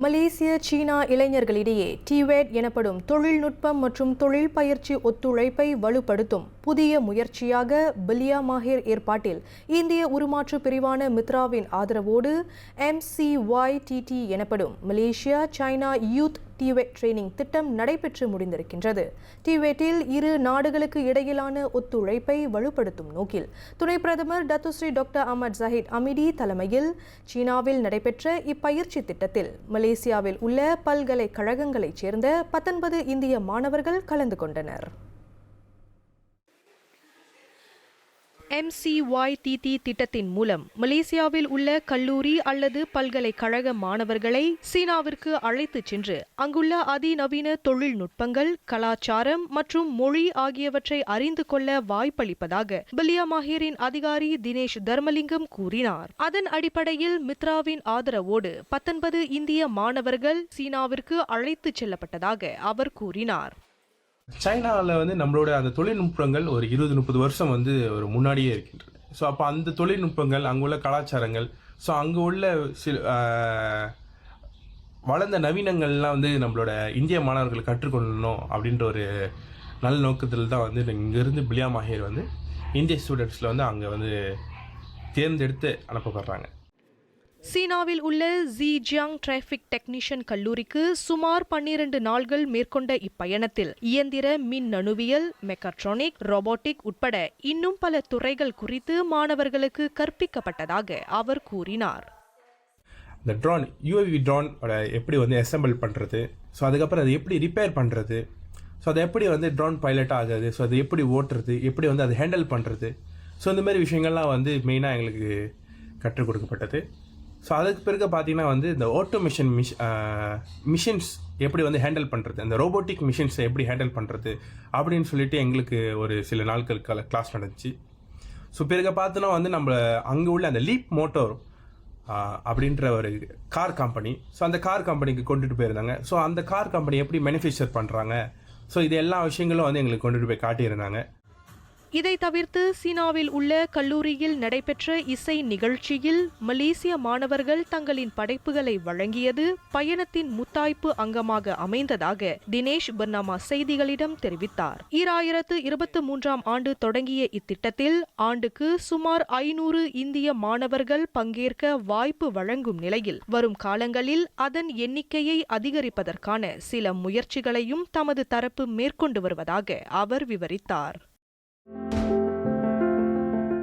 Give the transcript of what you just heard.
மலேசிய சீனா இளைஞர்களிடையே டிவேட் எனப்படும் தொழில்நுட்பம் மற்றும் தொழில் பயிற்சி ஒத்துழைப்பை வலுப்படுத்தும் புதிய முயற்சியாக பிலியா மாஹிர் ஏற்பாட்டில் இந்திய உருமாற்று பிரிவான மித்ராவின் ஆதரவோடு எம்சிஒய்டிடி எனப்படும் Malaysia China youth TVET training திட்டம் நடைபெற்று முடிந்திருக்கின்றது. டிவேட்டில் இரு நாடுகளுக்கு இடையிலான ஒத்துழைப்பை வலுப்படுத்தும் நோக்கில் துணை பிரதமர் Datuk Seri doctor Ahmad Zahid Hamidi தலைமையில் சீனாவில் நடைபெற்ற இப்பயிற்சி திட்டத்தில் மலேசியாவில் உள்ள பல்கலைக்கழகங்களைச் சேர்ந்த பத்தொன்பது இந்திய மாணவர்கள் கலந்து கொண்டனர். எம்சிஒய்டிடி திட்டத்தின் மூலம் மலேசியாவில் உள்ள கல்லூரி அல்லது பல்கலைக்கழக மாணவர்களை சீனாவிற்கு அழைத்துச் சென்று அங்குள்ள அதிநவீன தொழில்நுட்பங்கள் கலாச்சாரம் மற்றும் மொழி ஆகியவற்றை அறிந்து கொள்ள வாய்ப்பளிப்பதாக பிலியா மாஹிரின் அதிகாரி தினேஷ் தர்மலிங்கம் கூறினார். அதன் அடிப்படையில் மித்ராவின் ஆதரவோடு பத்தொன்பது இந்திய மாணவர்கள் சீனாவிற்கு அழைத்துச் செல்லப்பட்டதாக அவர் கூறினார். சைனாவில் வந்து நம்மளோட அந்த தொழில்நுட்பங்கள் ஒரு இருபது முப்பது வருஷம் வந்து ஒரு முன்னாடியே இருக்கின்றது. ஸோ அப்போ அந்த தொழில்நுட்பங்கள் அங்கே உள்ள கலாச்சாரங்கள் ஸோ அங்கே உள்ள சில வளர்ந்த நவீனங்கள்லாம் வந்து நம்மளோட இந்திய மாணவர்கள் கற்றுக்கொள்ளணும் அப்படின்ற ஒரு நல்ல நோக்கத்தில் தான் வந்து இங்கேருந்து பிலியா மாஹிர் வந்து இந்திய ஸ்டூடெண்ட்ஸில் வந்து அங்கே வந்து தேர்ந்தெடுத்து அனுப்பப்படுறாங்க. சீனாவில் உள்ள ஜிஜியாங் டிராஃபிக் டெக்னீஷியன் கல்லூரிக்கு சுமார் பன்னிரண்டு நாள்கள் மேற்கொண்ட இப்பயணத்தில் இயந்திர மின்னணுவியல் மெக்கட்ரானிக் ரோபோட்டிக் உட்பட இன்னும் பல துறைகள் குறித்து மாணவர்களுக்கு கற்பிக்கப்பட்டதாக அவர் கூறினார். இந்த ட்ரோன் யூஏவி ட்ரோனோட எப்படி வந்து அசம்பிள் பண்ணுறது ஸோ அதுக்கப்புறம் அதை எப்படி ரிப்பேர் பண்ணுறது ஸோ அதை எப்படி வந்து ட்ரோன் பைலட் ஆகுது? ஸோ அதை எப்படி ஓட்டுறது? எப்படி வந்து அதை ஹேண்டில் பண்ணுறது ஸோ இந்த மாதிரி விஷயங்கள்லாம் வந்து மெயினாக எங்களுக்கு கற்றுக் கொடுக்கப்பட்டது. ஸோ அதுக்கு பிறகு பார்த்தீங்கன்னா வந்து இந்த ஆட்டோமேஷன் மிஷ் மிஷின்ஸ் எப்படி வந்து ஹேண்டில் பண்ணுறது அந்த ரோபோட்டிக் மிஷின்ஸை எப்படி ஹேண்டில் பண்ணுறது அப்படின்னு சொல்லிட்டு எங்களுக்கு ஒரு சில நாட்கள் கிளாஸ் நடந்துச்சு. ஸோ பிறகு பார்த்தோன்னா வந்து நம்ம அங்கே உள்ள அந்த லீப் மோட்டோர் அப்படின்ற ஒரு கார் கம்பெனி ஸோ அந்த கார் கம்பெனிக்கு கொண்டுட்டு போயிருந்தாங்க. ஸோ அந்த கார் கம்பெனி எப்படி மேனுஃபேக்சர் பண்ணுறாங்க ஸோ இது எல்லா விஷயங்களும் வந்து எங்களுக்கு கொண்டுட்டு போய் காட்டியிருந்தாங்க. இதை தவிர்த்து சீனாவில் உள்ள கல்லூரியில் நடைபெற்ற இசை நிகழ்ச்சியில் மலேசிய மாணவர்கள் தங்களின் படைப்புகளை வழங்கியது பயணத்தின் முத்தாய்ப்பு அங்கமாக அமைந்ததாக தினேஷ் பர்னாமா செய்திகளிடம் தெரிவித்தார். ஈராயிரத்து இருபத்தி மூன்றாம் ஆண்டு தொடங்கிய இத்திட்டத்தில் ஆண்டுக்கு சுமார் ஐநூறு இந்திய மாணவர்கள் பங்கேற்க வாய்ப்பு வழங்கும் நிலையில் வரும் காலங்களில் அதன் எண்ணிக்கையை அதிகரிப்பதற்கான சில முயற்சிகளையும் தமது தரப்பு மேற்கொண்டு வருவதாக அவர் விவரித்தார்.